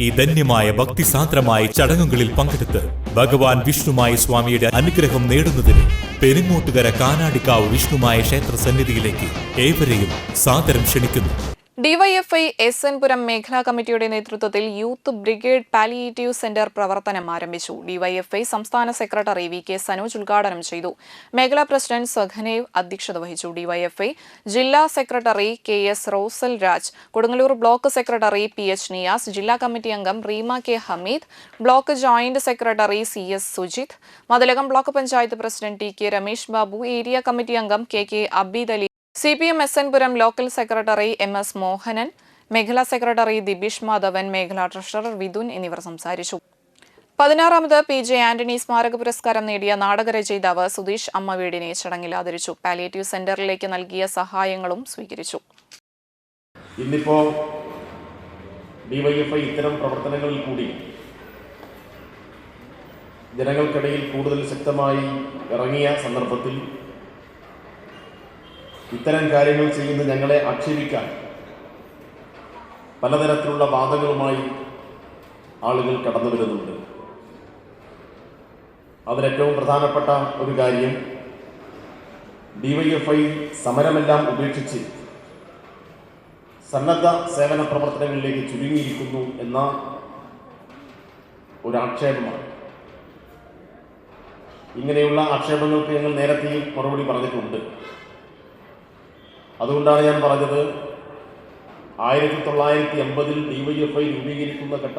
ഈ ധന്യമായ ഭക്തിസാന്ദ്രമായ ചടങ്ങുകളിൽ പങ്കെടുത്ത് ഭഗവാൻ വിഷ്ണുമായ സ്വാമിയുടെ അനുഗ്രഹം നേടുന്നതിന് പെരുങ്ങോട്ടുകര കാനാടിക്കാവ് വിഷ്ണുമായ ക്ഷേത്ര സന്നിധിയിലേക്ക് ഏവരെയും സാദരം ക്ഷണിക്കുന്നു. ഡിവൈഎഫ്ഐ എസ് എൻ പുരം മേഖലാ കമ്മിറ്റിയുടെ നേതൃത്വത്തിൽ യൂത്ത് ബ്രിഗേഡ് പാലിയേറ്റീവ് സെന്റർ പ്രവർത്തനം ആരംഭിച്ചു. ഡിവൈഎഫ്ഐ സംസ്ഥാന സെക്രട്ടറി വി കെ സനോജ് ഉദ്ഘാടനം ചെയ്തു. മേഖലാ പ്രസിഡന്റ് സഖനേവ് അധ്യക്ഷത വഹിച്ചു. ഡിവൈഎഫ്ഐ ജില്ലാ secretary K S Rosal Raj Kodungallur block secretary P H Niyas ജില്ലാ കമ്മിറ്റി അംഗം Reema K Hameed block joint secretary C S Sujith Mathilakam block panchayat president T K Ramesh Babu area committee അംഗം K K Abeed Ali C P M S N Puram local secretary M S Mohanan മേഖലാ secretary ദിബിഷ് Madhavan മേഖലാ treasurer Vithun എന്നിവർ സംസാരിച്ചു. പതിനാറാമത് P J Antony സ്മാരക പുരസ്കാരം നേടിയ നാടകരചയിതാവ് സുധീഷ് അമ്മവീടിനെ ചടങ്ങിൽ ആദരിച്ചു. പാലിയേറ്റീവ് സെന്ററിലേക്ക് നൽകിയ സഹായങ്ങളും സ്വീകരിച്ചു. ഇന്നിപ്പോ ഡിവൈഎഫ്ഐ ഇത്തരം പ്രവർത്തനങ്ങളിൽ കൂടി ജനങ്ങൾക്കിടയിൽ കൂടുതൽ ശക്തമായി ഇറങ്ങിയ സന്ദർഭത്തിൽ ഇത്തരം കാര്യങ്ങൾ ചെയ്യുന്ന ഞങ്ങളെ ആക്ഷേപിക്കാൻ പലതരത്തിലുള്ള വാദങ്ങളുമായി ആളുകൾ കടന്നു വരുന്നുണ്ട്. അതിലേറ്റവും പ്രധാനപ്പെട്ട ഒരു കാര്യം ഡിവൈഎഫ്ഐ സമരമെല്ലാം ഉപേക്ഷിച്ച് സന്നദ്ധ സേവന പ്രവർത്തനങ്ങളിലേക്ക് ചുരുങ്ങിയിരിക്കുന്നു എന്ന ഒരു ആക്ഷേപമാണ്. ഇങ്ങനെയുള്ള ആക്ഷേപങ്ങൾക്ക് ഞങ്ങൾ നേരത്തെയും മറുപടി പറഞ്ഞിട്ടുണ്ട്. അതുകൊണ്ടാണ് ഞാൻ പറഞ്ഞത്. ആയിരത്തി തൊള്ളായിരത്തി എൺപതിൽ ഡി വൈ എഫ് ഐ രൂപീകരിക്കുന്ന ഘട്ടം